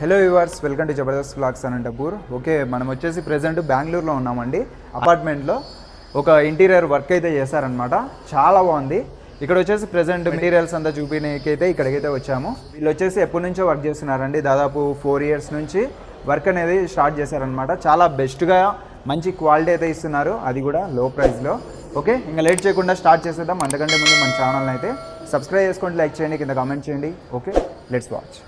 Hello yours welcome to Jabardasth blogs Anantapur okay మనం వచ్చేసి present బెంగళూరులో ఉన్నామండి. అపార్ట్మెంట్లో ఒక ఇంటీరియర్ వర్క్ అయితే చేశారనమాట చాలా బాగుంది. ఇక్కడ వచ్చేసి ప్రజెంట్ మెటీరియల్స్ అంతా చూపించకైతే ఇక్కడికైతే వచ్చాము. వీళ్ళు వచ్చేసి ఎప్పటి నుంచో వర్క్ చేస్తున్నారండి. దాదాపు ఫోర్ ఇయర్స్ నుంచి వర్క్ అనేది స్టార్ట్ చేశారనమాట చాలా బెస్ట్గా మంచి క్వాలిటీ అయితే ఇస్తున్నారు. అది కూడా లో. ప్రైస్లో ఓకే ఇంకా లేట్ చేయకుండా స్టార్ట్ చేసేద్దాం. అంతకంటే ముందు మన ఛానల్ని అయితే సబ్స్క్రైబ్ చేసుకోండి లైక్ చేయండి కింద కామెంట్ చేయండి. ఓకే లెట్స్ వాచ్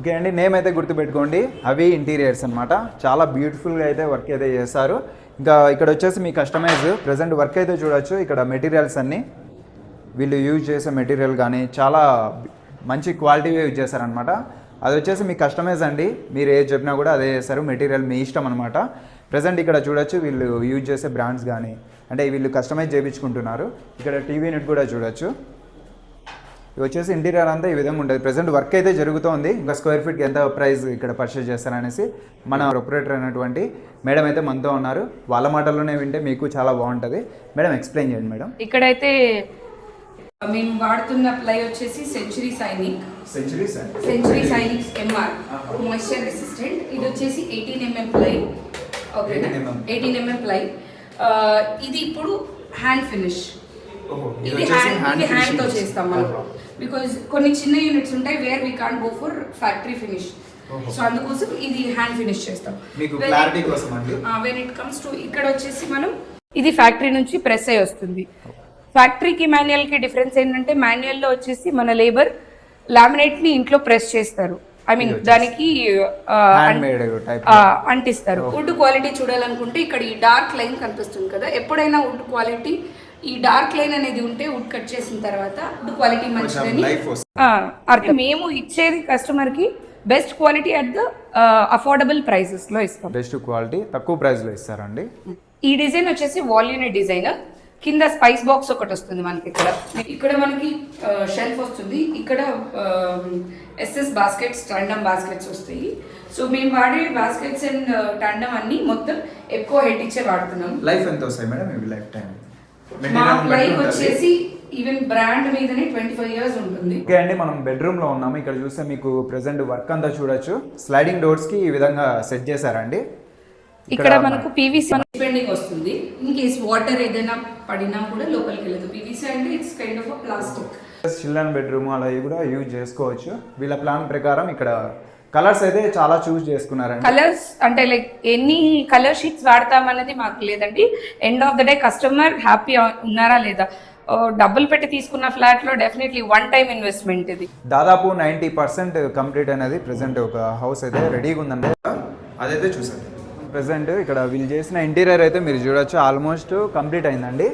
ఓకే అండి నేమ్ అయితే గుర్తుపెట్టుకోండి. అవి ఇంటీరియర్స్ అన్నమాట. చాలా బ్యూటిఫుల్గా అయితే వర్క్ అయితే చేస్తారు ఇంకా ఇక్కడ వచ్చేసి మీ కస్టమైజ్ ప్రజెంట్ వర్క్ అయితే చూడొచ్చు. ఇక్కడ మెటీరియల్స్ అన్నీ వీళ్ళు యూజ్ చేసే మెటీరియల్ కానీ చాలా మంచి క్వాలిటీ యూజ్ చేశారనమాట అది వచ్చేసి మీ కస్టమైజ్ అండి. మీరు ఏది చెప్పినా కూడా అదే చేస్తారు. మెటీరియల్ మీ ఇష్టం అనమాట ప్రజెంట్ ఇక్కడ చూడొచ్చు వీళ్ళు యూజ్ చేసే బ్రాండ్స్ కానీ అంటే వీళ్ళు కస్టమైజ్ చేయించుకుంటున్నారు. ఇక్కడ టీవీ నెట్ కూడా చూడొచ్చు. ఇది వచ్చేసి ఇంటీరియర్ అంతా ఈ విధంగా ఉంటుంది ప్రజెంట్ వర్క్ అయితే జరుగుతోంది. ఇంకా స్క్వేర్ ఫీట్కి ఎంత ప్రైస్ ఇక్కడ పర్చేస్ చేస్తారనేసి మన ప్రొపరేటర్ అయినటువంటి మేడం అయితే మనతో ఉన్నారు. వాళ్ళ మాటల్లోనే వింటే మీకు చాలా బాగుంటుంది. మేడం ఎక్స్ప్లెయిన్ చేయండి మేడం. ఇక్కడైతే మేము వాడుతున్న ప్లై వచ్చేసి century Sainik centuries century Sainik MR moisture resistant ఇది వచ్చేసి ఎయిటీన్ ఎంఎం ప్లై ఓకేనా 18 mm. ఎయిటీన్ ఎంఎం ప్లై ఇది ఇప్పుడు హ్యాండ్ ఫినిష్ ఇది హ్యాండ్ హ్యాండ్ ఇది తో చేస్తాం మనం. బికాజ్ కొన్ని చిన్న యూనిట్స్ ఉంటాయి where we can't go for factory finish. So అందుకోసం ఇది హ్యాండ్ ఫినిష్ చేస్తాం. వెన్ ఇట్ కమ్స్ టు ఇక్కడ వచ్చేసి మనం ఇది ఫ్యాక్టరీ నుంచి ప్రెస్ అయ్యి వస్తుంది. ఫ్యాక్టరీకి మాన్యువల్కి డిఫరెన్స్ ఏంటంటే మాన్యువల్లో వచ్చేసి మన లేబర్ లామినేట్ని ఇంట్లో ప్రెస్ చేస్తారు. ఐ మీన్ దానికి అంటిస్తారు. వుడ్ క్వాలిటీ చూడాలనుకుంటే ఇక్కడ ఈ డార్క్ లైన్ కనిపిస్తుంది కదా. ఎప్పుడైనా వుడ్ క్వాలిటీ ఈ డార్క్ లైన్ అనేది ఉంటే వుడ్ కట్ చేసిన తర్వాత వుడ్ క్వాలిటీ మంచిదని అర్థం. మేము ఇచ్చేది కస్టమర్కి best quality at the affordable ప్రైసెస్లో ఇస్తాం. బెస్ట్ క్వాలిటీ తక్కువ ప్రైస్లో ఇస్తారండి. ఈ డిజైన్ వచ్చేసి వాల్ యూనిట్ డిజైన్. కింద స్పైస్ బాక్స్ ఒకటి వస్తుంది మనకి ఇక్కడ. ఇక్కడ మనకి షెల్ఫ్ వస్తుంది. ఇక్కడ ఎస్ఎస్ బాస్కెట్స్ టాండమ్ బాస్కెట్స్ వస్తాయి. సో మేము వాడే బాస్కెట్స్ అండ్ టాండమ్ అన్ని మొత్తం ఎక్కువ హెడ్ ఇచ్చే వాడుతున్నాం. లైఫ్ ఎంత వస్తాయి మేడం? ఇవి లైఫ్ టైం మా వచ్చేసి ఈవెన్ బ్రాండ్ మీదనే ట్వంటీ ఫైవ్ ఇయర్స్ ఉంటుంది. ఓకే అండి మనం బెడ్రూమ్లో ఉన్నాము. ఇక్కడ చూస్తే మీకు ప్రెసెంట్ వర్క్ అంతా చూడొచ్చు. స్లైడింగ్ డోర్స్కి ఈ విధంగా సెట్ చేశారండి. ఇక్కడ మనకు పీవీసీ డిపెండింగ్ వస్తుంది. ఇన్ కేస్ వాటర్ ఏదైనా పడినా కూడా లోపలికి వెళ్ళదు పీవీసీ అంటే it's kind of plastic children bedroom అలా కూడా యూజ్ చేసుకోవచ్చు. వీళ్ళ ప్లాన్ ప్రకారం ఇక్కడ కలర్స్ అయితే చాలా చూస్ చేసుకున్నారండి. కలర్స్ అంటే లైక్ ఎన్ని కలర్ షీట్స్ వాడతామనేది మాకు లేదండి. End of the day customer happy ఉన్నారా లేదా? డబ్బులు పెట్టి తీసుకున్న ఫ్లాట్లో డెఫినెట్లీ వన్ టైం ఇన్వెస్ట్మెంట్ ఇది. దాదాపు నైంటీ పర్సెంట్ కంప్లీట్ అనేది ప్రెసెంట్ ఒక హౌస్ అయితే రెడీగా ఉందండి. అదైతే చూసాను. ప్రెసెంట్ ఇక్కడ వీళ్ళు చేసిన ఇంటీరియర్ అయితే మీరు చూడొచ్చు ఆల్మోస్ట్ కంప్లీట్ అయిందండి.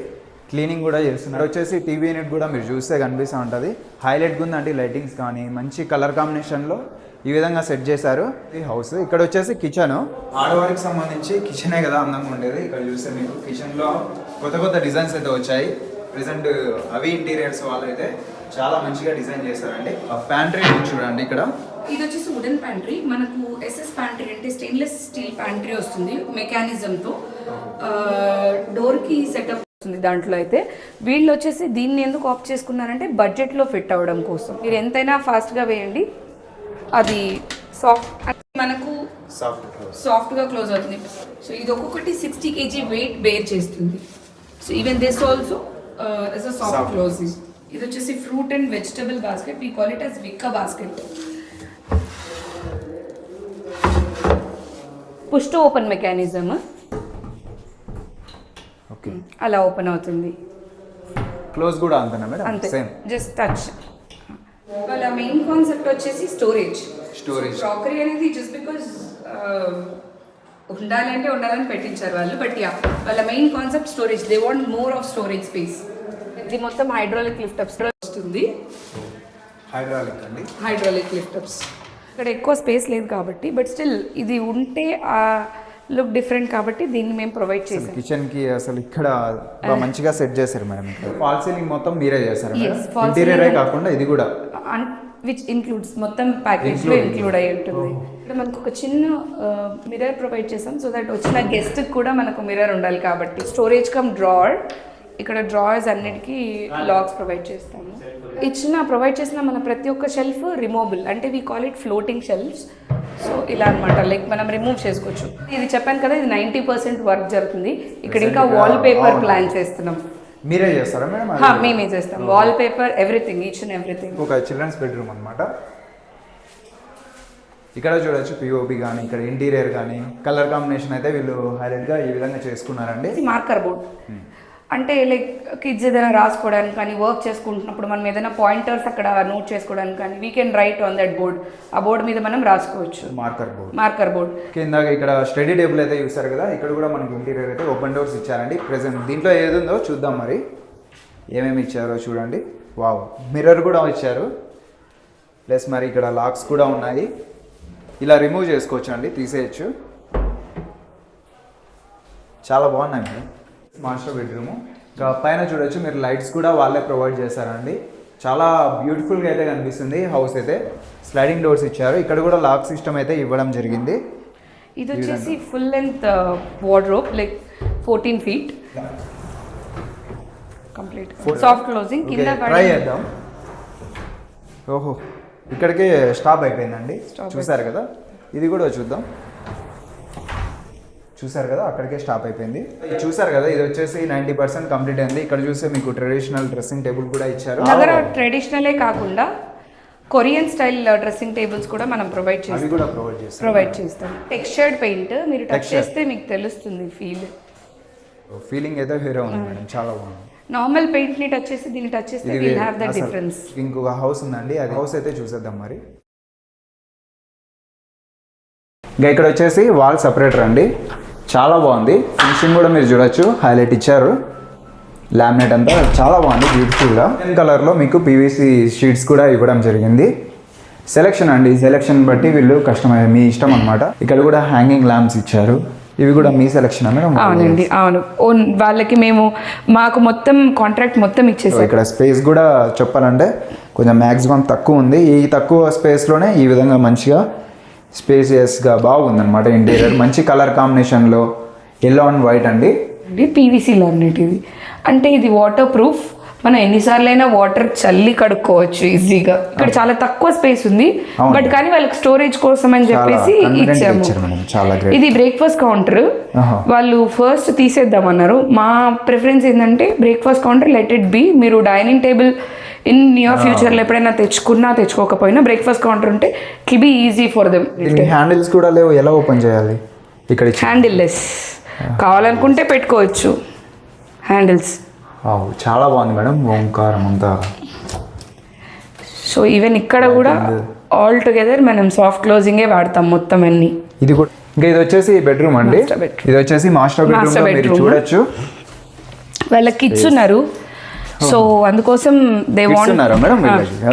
క్లీనింగ్ కూడా చేస్తున్నారు. వచ్చేసి టీవీ యూనిట్ కూడా మీరు చూస్తే కనిపిస్తూ ఉంటుంది. హైలైట్గా ఉందండి లైటింగ్స్ కానీ మంచి కలర్ కాంబినేషన్లో ఈ విధంగా సెట్ చేశారు. ఈ హౌస్ ఇక్కడ వచ్చేసి కిచెన్ ఆడవారికి సంబంధించి కిచెనే కదా అందంగా ఉండేది. ఇక్కడ చూస్తే మీకు కిచెన్లో కొత్త కొత్త డిజైన్స్ అయితే వచ్చాయి. ప్రెసెంట్ అవి ఇంటీరియర్స్ వాళ్ళు అయితే చాలా మంచిగా డిజైన్ చేశారండి. ఆ ప్యాంట్రీ చూడండి ఇక్కడ. ఇది వచ్చేసి వుడెన్ ప్యాంట్రీ మనకు ఎస్ఎస్ ప్యాంట్రీ అంటే స్టెయిన్లెస్ స్టీల్ ప్యాంట్రీ వస్తుంది మెకానిజం తో. డోర్కి సెటప్ వస్తుంది దాంట్లో అయితే. వీళ్ళు వచ్చేసి దీన్ని ఎందుకు ఆఫ్ చేసుకున్నారంటే బడ్జెట్లో ఫిట్ అవ్వడం కోసం. మీరు ఎంతైనా ఫాస్ట్గా వేయండి. అది సాఫ్ట్ మనకు సాఫ్ట్ సాఫ్ట్గా క్లోజ్ అవుతుంది. సో ఇది ఒక్కొక్కటి సిక్స్టీ కేజీ వెయిట్ బేర్ చేస్తుంది. So even this also is a soft Soft. Closing ఇది వచ్చేసి fruit and vegetable basket we call it as wicker basket push to open mechanism okay అలా open అవుతుంది. Close కూడా అంతేనా madam? అంతే. Same just touch వాళ్ళ main concept వచ్చేసి storage Storage. Crockery అనేది జస్ట్ బికాజ్ ఉండాలంటే ఉండాలని పెట్టించారు వాళ్ళు. బట్ యా వాళ్ళ main concept storage they want more of storage space ఇది మొత్తం హైడ్రాలిక్ లిఫ్ట్ అప్స్ వస్తుంది. హైడ్రాలిక్ అండి. హైడ్రాలిక్ లిఫ్ట్ అప్స్ ఇక్కడ ఎక్కువ స్పేస్ లేదు కాబట్టి బట్ స్టిల్ ఇది ఉంటే ఆ లుక్ డిఫరెంట్ కాబట్టి దీన్ని మేము ప్రొవైడ్ చేసాం కిచెన్కి అసలు ఇక్కడ బాగా మంచిగా సెట్ చేశారు మేడం ఇక్కడ. ఫాల్ సీలింగ్ మొత్తం మీరే చేశారు ఇంటీరియరే కాకుండా ఇది కూడా. విచ్ ఇన్క్లూడ్స్ మొత్తం ప్యాకేజ్లో. ఇంక్లూడ్ అయి ఉంటుంది. ఇక్కడ మనకు ఒక చిన్న మిర్రర్ ప్రొవైడ్ చేసాం సో దట్ వచ్చిన గెస్ట్ కూడా మనకు మిర్రర్ ఉండాలి కాబట్టి. స్టోరేజ్ కమ్ డ్రావర్ ఇక్కడ డ్రాయర్స్ అన్నిటికీ లాక్స్ ప్రొవైడ్ చేస్తాము. ఇచ్చిన ప్రొవైడ్ చేసిన మన ప్రతి ఒక్క షెల్ఫ్ రిమూవబుల్ అంటే we call it floating shelves so ఇలా అన్నమాట. లైక్ మనం రిమూవ్ చేసుకోవచ్చు. ఇది చెప్పాను కదా ఇది నైంటీ పర్సెంట్ వర్క్ జరుగుతుంది. ఇక్కడ ఇంకా వాల్ పేపర్ ప్లాన్ చేస్తున్నాం. మీరే చేస్తారా మేడం మేమే చేస్తాం. Wallpaper everything each and everything ఒక చిల్డ్రన్స్ బెడ్రూమ్ అనమాట ఇక్కడ చూడొచ్చు పిఓపి కానీ ఇక్కడ ఇంటీరియర్ కానీ కలర్ కాంబినేషన్ అయితే వీళ్ళు హైలైట్గా ఈ విధంగా చేసుకున్నారండి. మార్కర్ బోర్డ్ అంటే లైక్ కిడ్స్ ఏదైనా రాసుకోవడానికి కానీ వర్క్ చేసుకుంటున్నప్పుడు మనం ఏదైనా పాయింటర్స్ అక్కడ నోట్ చేసుకోవడానికి కానీ we can write on that board ఆ బోర్డ్ మీద మనం రాసుకోవచ్చు. మార్కర్ బోర్డ్ మార్కర్ బోర్డ్ కింద ఇక్కడ స్టడీ టేబుల్ అయితే చూస్తారు కదా ఇక్కడ కూడా మనకి ఇంటీరియర్ అయితే ఓపెన్ డోర్స్ ఇచ్చారండి. ప్రెసెంట్ దీంట్లో ఏది ఉందో చూద్దాం మరి. ఏమేమి ఇచ్చారో చూడండి. వావ్ మిర్రర్ కూడా ఇచ్చారు. ప్లస్ మరి ఇక్కడ లాక్స్ కూడా ఉన్నాయి. ఇలా రిమూవ్ చేసుకోవచ్చు అండి తీసేయచ్చు. చాలా బాగున్నాయి మేడం మాస్టర్ బెడ్రూమ్. ఇంకా పైన చూడొచ్చు మీరు లైట్స్ కూడా వాళ్ళే ప్రొవైడ్ చేశారండి. చాలా బ్యూటిఫుల్గా అయితే కనిపిస్తుంది హౌస్ అయితే. స్లైడింగ్ డోర్స్ ఇచ్చారు. ఇక్కడ కూడా లాక్ సిస్టమ్ అయితే ఇవ్వడం జరిగింది. ఇది వచ్చేసి full length wardrobe like fourteen feet complete soft closing కింద ట్రై చేద్దాం. ఓహో ఇక్కడికే స్టాప్ అయిపోయిందండి. చూసారు కదా? ఇది కూడా చూద్దాం. చూసారు కదా అక్కడికే స్టాప్ అయిపోయింది. చూసారు కదా ఇది వచ్చేసి నైంటీ పర్సెంట్ కంప్లీట్ అయింది. ఇక్కడ చూస్తే మీకు ట్రెడిషనల్ డ్రెస్సింగ్ టేబుల్ కూడా ఇచ్చారు. దగ్గర ట్రెడిషనలే కాకుండా కొరియన్ స్టైల్ డ్రెస్సింగ్ టేబుల్స్ కూడా మనం ప్రొవైడ్ చేస్తాం. కూడా ప్రొవైడ్ చేస్తారు ప్రొవైడ్ చేస్తాం. టెక్స్చర్డ్ పెయింట్ మీరు టచ్. చేస్తే మీకు తెలుస్తుంది ఫీల్ ఫీలింగ్ అయితే హీరో ఉంది మేడం చాలా బాగుంది. నార్మల్ పెయింట్ని టచ్ చేసి దీన్ని టచ్ చేస్తే విల్ హ్యావ్ దట్ డిఫరెన్స్ ఇంకొక హౌస్ ఉందండి అది హౌస్ అయితే చూసేద్దాం మరి. ఇంకా ఇక్కడ వచ్చేసి వాల్ సపరేటర్ అండి. చాలా బాగుంది. ఫినిషింగ్ కూడా మీరు చూడొచ్చు. హైలైట్ ఇచ్చారు. లామినేట్ అంతా చాలా బాగుంది. బ్యూటిఫుల్గా కలర్లో మీకు పీవీసీ షీట్స్ కూడా ఇవ్వడం జరిగింది. సెలెక్షన్ అండి. సెలెక్షన్ బట్టి వీళ్ళు కస్టమైజ్ మీ ఇష్టం అనమాట ఇక్కడ కూడా హ్యాంగింగ్ ల్యాంప్స్ ఇచ్చారు. ఇవి కూడా మీ సెలెక్షన్ అవునండి. అవును. ఓన్ వాళ్ళకి మేము మాకు మొత్తం కాంట్రాక్ట్ మొత్తం ఇచ్చేసాం ఇక్కడ స్పేస్ కూడా చెప్పాలంటే కొంచెం మ్యాక్సిమం తక్కువ ఉంది. ఈ తక్కువ స్పేస్లోనే ఈ విధంగా మంచిగా స్పేసియస్గా బాగుందన్నమాట ఇంటీరియర్ మంచి కలర్ కాంబినేషన్లో ఎల్లో అండ్ వైట్ అండి. పీవీసీ లామినేట్ ఇది. అంటే ఇది వాటర్ ప్రూఫ్ మనం ఎన్నిసార్లు అయినా వాటర్ చల్లి కడుక్కోవచ్చు ఈజీగా. ఇక్కడ చాలా తక్కువ స్పేస్ ఉంది. బట్ కానీ వాళ్ళకి స్టోరేజ్ కోసం అని చెప్పేసి ఇచ్చాము. ఇది బ్రేక్ఫాస్ట్ కౌంటర్. వాళ్ళు ఫస్ట్ తీసేద్దామన్నారు. మా ప్రిఫరెన్స్ ఏంటంటే breakfast counter let it be మీరు డైనింగ్ టేబుల్ ఇన్ నియర్ ఫ్యూచర్లో ఎప్పుడైనా తెచ్చుకున్నా తెచ్చుకోకపోయినా బ్రేక్ఫాస్ట్ కౌంటర్ ఉంటే it be easy for them handles కూడా లేవు ఎలా ఓపెన్ చేయాలి? ఇక్కడ హ్యాండిల్ లెస్ కావాలనుకుంటే పెట్టుకోవచ్చు. హ్యాండిల్స్ చాలా బాగుంది మేడం ఓంకారం అంతా. సో ఈవెన్ ఇక్కడ కూడా ఆల్ టుగెదర్ మనం సాఫ్ట్ క్లోజింగే వాడతాం మొత్తం అన్ని. ఇది కూడా ఇంకా ఇది వచ్చేసి బెడ్రూమ్ అండి. ఇది వచ్చేసి మాస్టర్ బెడ్రూమ్ మీరు. చూడొచ్చు. వాళ్ళ కిడ్స్ ఉన్నారు. సో అందుకోసం దే వీళ్ళకి?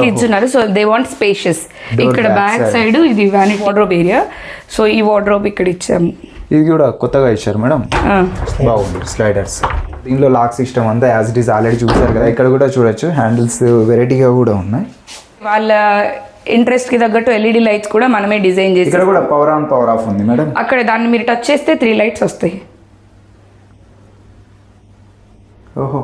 కిడ్స్ ఉన్నారు సో దే వాంట్ స్పేషియస్ ఇక్కడ బ్యాక్. సైడ్ ఇది వ్యానిటీ వార్డ్రోబ్ ఏరియా సో ఈ వార్డ్రోబ్ ఇక్కడ ఇచ్చాము. ఇది కూడా కొత్తగా ఇచ్చారు మేడం. బాగుంది స్లైడర్స్ దీనిలో లాక్ సిస్టమ్ అంతా యాజ్ ఇట్ ఈస్ ఆల్రెడీ చూసారు కదా. ఇక్కడ కూడా చూడొచ్చు. హ్యాండిల్స్ వెరైటీగా కూడా ఉన్నాయి. వాళ్ళ ఇంట్రెస్ట్కి తగ్గట్టు ఎల్ఈడి లైట్స్ కూడా మనమే డిజైన్ చేసి ఇక్కడ కూడా పవర్ ఆన్ పవర్ ఆఫ్ ఉంది మేడం. అక్కడ దాన్ని మీరు టచ్ చేస్తే త్రీ లైట్స్ వస్తాయి. ఓహో.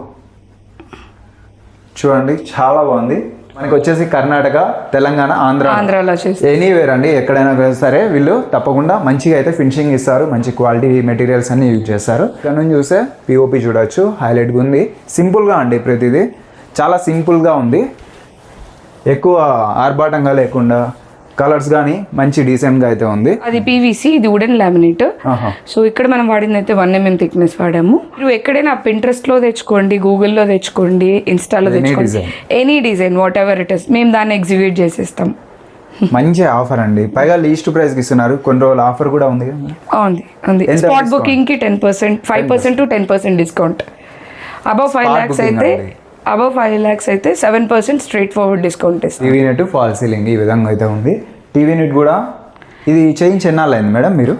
చూడండి చాలా బాగుంది. మనకి వచ్చేసి కర్ణాటక తెలంగాణ ఆంధ్ర. ఆంధ్రాలో ఎనీవేర్ అండి ఎక్కడైనా కూడా సరే వీళ్ళు తప్పకుండా మంచిగా అయితే ఫినిషింగ్ ఇస్తారు. మంచి క్వాలిటీ మెటీరియల్స్ అన్ని యూజ్ చేస్తారు. ఇక్కడ నుంచి చూస్తే పిఓపి చూడొచ్చు హైలైట్గా ఉంది. సింపుల్గా అండి ప్రతిదీ. చాలా సింపుల్గా ఉంది. ఎక్కువ ఆర్భాటంగా లేకుండా కలర్స్ కానీ మంచి డీసెంట్గా అయితే ఉంది. అది పీవీసీ ఇది వుడెన్ లామినేట్. సో ఇక్కడ మనం వాడింది అయితే వన్ ఎంఎం థిక్నెస్ వాడాము. మీరు ఎక్కడైనా Pinterest లో తెచ్చుకోండి గూగుల్లో తెచ్చుకోండి ఇన్స్టాలో తెచ్చుకోండి. Any design whatever it is మేము దాన్ని ఎగ్జిక్యూట్ చేసేస్తాం. మంచి ఆఫర్ అండి. పైగా లీస్ట్ ప్రైస్కి ఇస్తున్నారు. కొన్ని రోజులు ఆఫర్ కూడా ఉంది ఉంది ఉంది. Spot? బుకింగ్కి ten percent five percent to ten percent discount above five lakhs booking అయితే. అబౌవ్ ఫైవ్ ల్యాక్స్ అయితే seven percent straight forward discount ఇస్తాం. టీవీ నెట్ ఫాల్ సీలింగ్ ఈ విధంగా అయితే ఉంది. టీవీ నెట్ కూడా ఇది చేంజ్ ఎన్నాళ్ళైంది మేడం మీరు?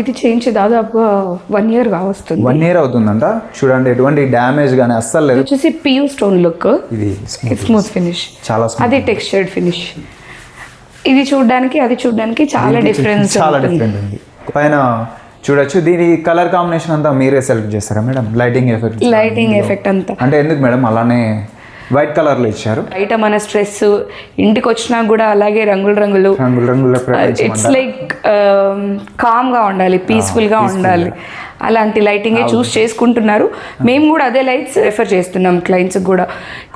ఇది చేయించి దాదాపుగా వన్ ఇయర్గా వస్తుంది వన్ ఇయర్ అవుతుందంట. చూడండి ఎటువంటి డ్యామేజ్ కానీ అస్సలు లేదు. వచ్చేసి పియూ స్టోన్ లుక్ ఇది. స్మూత్ ఫినిష్ చాలా. అది టెక్స్చర్డ్ ఫినిష్ ఇది చూడడానికి అది చూడడానికి చాలా డిఫరెన్స్ చాలా డిఫరెంట్ ఉంది. పైన చూడొచ్చు. దీని కలర్ కాంబినేషన్ అంతా మీరే సెలెక్ట్ చేస్తారా madam? Lighting effect lighting effect అంతా. అంటే ఎందుకు మేడం అలానే వైట్ కలర్లో ఇచ్చారు? బయట మన స్ట్రెస్ ఇంటికి వచ్చినా కూడా అలాగే రంగులు రంగులు. రంగులు రంగుల ఇట్స్ లైక్ కామ్గా ఉండాలి పీస్ఫుల్గా ఉండాలి. అలాంటి లైటింగే చూస్ చేసుకుంటున్నారు. మేము కూడా అదే లైట్స్ రెఫర్ చేస్తున్నాం క్లయింట్స్ కూడా.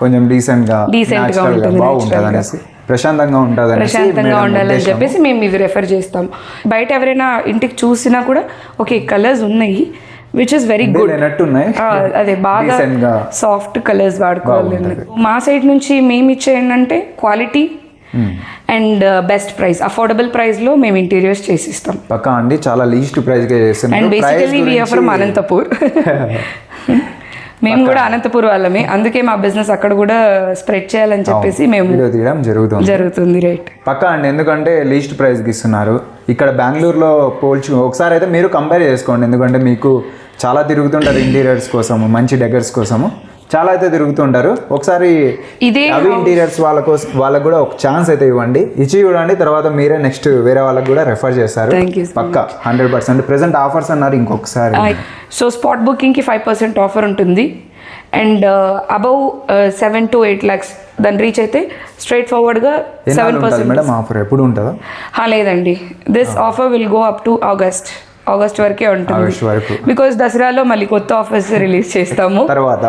కొంచెం డీసెంట్గా Decent గా ఉంటుంది, ప్రశాంతంగా ఉంటుంది ప్రశాంతంగా ఉండాలని. చెప్పేసి మేము ఇవి రెఫర్ చేస్తాం. బయట ఎవరైనా ఇంటికి చూసినా కూడా ఓకే కలర్స్ ఉన్నాయి విచ్ ఇస్ వెరీ గుడ్ అదే బాగా సాఫ్ట్ కలర్స్ వాడుకోవాలి మా సైడ్ నుంచి మేము ఇచ్చే ఏంటంటే quality and best price affordable ప్రైస్లో మేము ఇంటీరియర్స్ చేసిస్తాం. పక్కా అండి చాలా లీస్ట్ ప్రైస్గా అండ్ ఫ్రమ్ అనంతపూర్. మేము కూడా అనంతపూర్ వాళ్ళమే. అందుకే మా బిజినెస్ అక్కడ కూడా స్ప్రెడ్ చేయాలని చెప్పేసి మేము వీడియో తీయడం జరుగుతుంది. జరుగుతుంది రైట్. పక్కా అండి ఎందుకంటే లీస్ట్ ప్రైస్కి ఇస్తున్నారు ఇక్కడ బెంగళూరులో పోల్చు ఒకసారి అయితే మీరు కంపేర్ చేసుకోండి ఎందుకంటే మీకు చాలా తిరుగుతుంటారు ఇంటీరియర్స్ కోసము మంచి డెకర్స్ కోసము. చాలా అయితే తిరుగుతుంటారు ఒకసారి ఇదే అవి ఇంటీరియర్స్ వాళ్ళ కోసం వాళ్ళకు కూడా ఒక ఛాన్స్ అయితే ఇవ్వండి. ఇచ్చి చూడండి తర్వాత మీరే నెక్స్ట్ వేరే వాళ్ళకి కూడా రెఫర్ చేస్తారు. పక్కా. హండ్రెడ్ పర్సెంట్ ప్రెసెంట్ ఆఫర్స్ అన్నారు ఇంకొకసారి. సో స్పాట్ బుకింగ్కి ఫైవ్ పర్సెంట్ ఆఫర్ ఉంటుంది. And above seven to eight lakhs దాన్ని రీచ్ అయితే స్ట్రైట్ ఫార్వర్డ్గా సెవెన్ పర్సెంట్ మేడం ఆఫర్ ఎప్పుడు ఉంటుందా? లేదండి. This offer will go up to August August వరకే ఉంటుంది. ఆగస్ట్ వరకు. బికాస్ దసరాలో మళ్ళీ కొత్త ఆఫర్స్ రిలీజ్ చేస్తాము. తర్వాత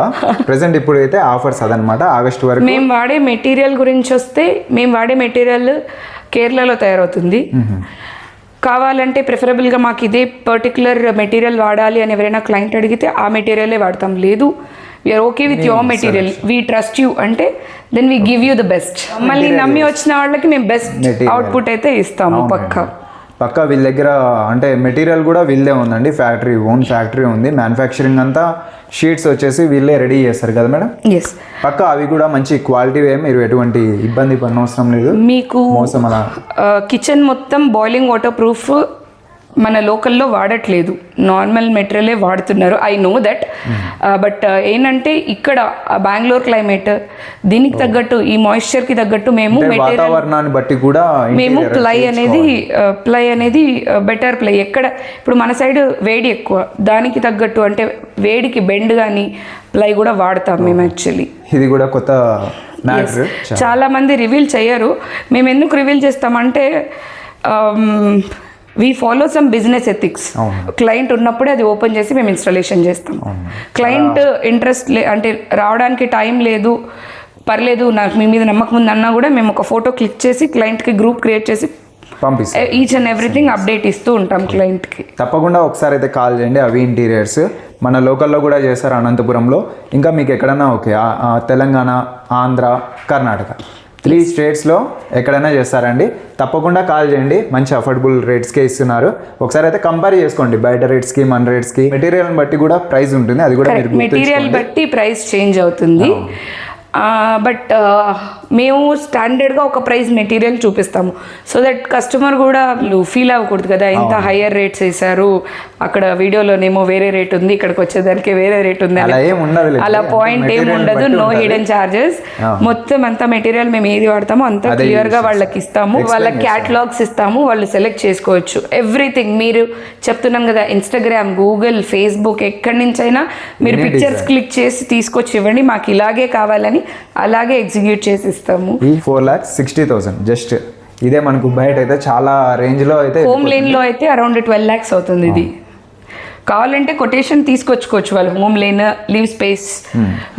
ప్రెసెంట్ ఇప్పుడు అయితే ఆఫర్స్ అదనమాట. ఆగస్ట్ వరకు మేము వాడే మెటీరియల్ గురించి వస్తే మేము వాడే మెటీరియల్ కేరళలో తయారవుతుంది. కావాలంటే ప్రిఫరబుల్గా మాకు ఇదే పర్టికులర్ మెటీరియల్ వాడాలి అని ఎవరైనా క్లయింట్ అడిగితే ఆ మెటీరియలే వాడతాం. లేదు we are okay with your material we trust you అంటే then we give you the best మళ్ళీ నమ్మి వచ్చిన వాళ్ళకి మేము బెస్ట్. అవుట్పుట్ అయితే ఇస్తాము పక్కా. పక్కా వీళ్ళ దగ్గర అంటే మెటీరియల్ కూడా వీళ్ళే ఉందండి. ఫ్యాక్టరీ ఓన్ ఫ్యాక్టరీ ఉంది. మ్యానుఫ్యాక్చరింగ్ అంతా షీట్స్ వచ్చేసి వీళ్ళే రెడీ చేస్తారు కదా మేడం? ఎస్ పక్కా అవి కూడా మంచి క్వాలిటీ మీరు ఎటువంటి ఇబ్బంది పడనవసరం లేదు. మీకు మోసం అలా. కిచెన్ మొత్తం బాయిలింగ్ వాటర్ ప్రూఫ్ మన లోకల్లో వాడట్లేదు. నార్మల్ మెటీరియలే వాడుతున్నారు. ఐ నో దట్ బట్ ఏంటంటే ఇక్కడ బెంగళూరు క్లైమేట్ దీనికి తగ్గట్టు ఈ మాయిశ్చర్కి తగ్గట్టు మేము వాతావరణాన్ని బట్టి కూడా మేము ప్లై అనేది ప్లై అనేది బెటర్ ప్లై ఎక్కడ ఇప్పుడు మన సైడ్ వేడి ఎక్కువ. దానికి తగ్గట్టు అంటే వేడికి బెండ్ కానీ ప్లై కూడా వాడతాం మేము యాక్చువల్లీ ఇది కూడా కొత్త చాలా. మంది రివీల్ చేయరు. మేము ఎందుకు రివీల్ చేస్తామంటే we follow some business ethics client ఉన్నప్పుడే అది ఓపెన్ చేసి మేము ఇన్స్టాలేషన్ చేస్తాం. క్లయింట్ ఇంట్రెస్ట్ లే అంటే రావడానికి టైం లేదు పర్లేదు నాకు మీ మీద నమ్మకం ఉంది అన్నా కూడా మేము ఒక ఫోటో క్లిక్ చేసి క్లయింట్కి గ్రూప్ క్రియేట్ చేసి పంపిస్తాం. ఈచ్ అండ్ ఎవ్రీథింగ్ అప్డేట్ ఇస్తూ ఉంటాం క్లయింట్కి తప్పకుండా ఒకసారి అయితే కాల్ చేయండి అవి ఇంటీరియర్స్ మన లోకల్లో కూడా చేస్తారు అనంతపురంలో. ఇంకా మీకు ఎక్కడైనా ఓకే తెలంగాణ ఆంధ్ర కర్ణాటక. త్రీ స్టేట్స్లో ఎక్కడైనా చేస్తారండి. తప్పకుండా కాల్ చేయండి. మంచి అఫోర్డబుల్ రేట్స్కే ఇస్తున్నారు. ఒకసారి అయితే కంపేర్ చేసుకోండి. బయట రేట్స్కి మన రేట్స్కి మెటీరియల్ని బట్టి కూడా ప్రైస్ ఉంటుంది. అది కూడా మెటీరియల్ బట్టి ప్రైస్ చేంజ్ అవుతుంది. బట్ మేము స్టాండర్డ్గా ఒక ప్రైస్ మెటీరియల్ చూపిస్తాము. సో దట్ కస్టమర్ కూడా ఫీల్ అవ్వకూడదు కదా ఇంత హయ్యర్ రేట్స్ వేసారు అక్కడ వీడియోలోనేమో వేరే రేట్ ఉంది ఇక్కడికి వచ్చేదానికి వేరే రేట్ ఉంది అలా పాయింట్ ఏం ఉండదు నో హిడెన్ చార్జెస్ మొత్తం అంతా మెటీరియల్ మేము ఏది వాడతామో అంతా అదే క్లియర్గా use వాళ్ళకి ఇస్తాము వాళ్ళ క్యాటలాగ్స్ ఇస్తాము వాళ్ళు సెలెక్ట్ చేసుకోవచ్చు. ఎవ్రీథింగ్ మీరు చెప్తున్నాం కదా ఇన్స్టాగ్రామ్ గూగుల్ ఫేస్బుక్ ఎక్కడి నుంచైనా మీరు పిక్చర్స్ క్లిక్ చేసి తీసుకొచ్చి ఇవ్వండి మాకు ఇలాగే కావాలని అలాగే ఎగ్జిక్యూట్ చేసి ఇస్తాము. ఈ four lakhs sixty thousand just. ఇదే మనకు బయట అయితే చాలా రేంజ్లో అయితే హోమ్ లేన్లో అయితే అరౌండ్ ట్వెల్వ్ ల్యాక్స్ అవుతుంది ఇది. కావాలంటే కొటేషన్ తీసుకొచ్చుకోవచ్చు వాళ్ళు HomeLane Livspace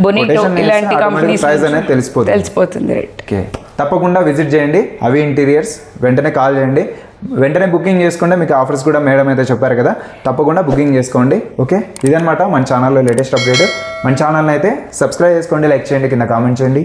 Bonito ఇలాంటి కంపెనీస్ తెలిసిపోతుంది. తెలిసిపోతుంది రైట్ ఓకే. తప్పకుండా విజిట్ చేయండి అవి ఇంటీరియర్స్. వెంటనే కాల్ చేయండి. వెంటనే బుకింగ్ చేసుకుంటే మీకు ఆఫర్స్ కూడా మేడం అయితే చెప్పారు కదా. తప్పకుండా బుకింగ్ చేసుకోండి ఓకే. ఇదనమాట మన ఛానల్లో లేటెస్ట్ అప్డేట్. మన ఛానల్ని అయితే సబ్స్క్రైబ్ చేసుకోండి లైక్ చేయండి కింద కామెంట్ చేయండి.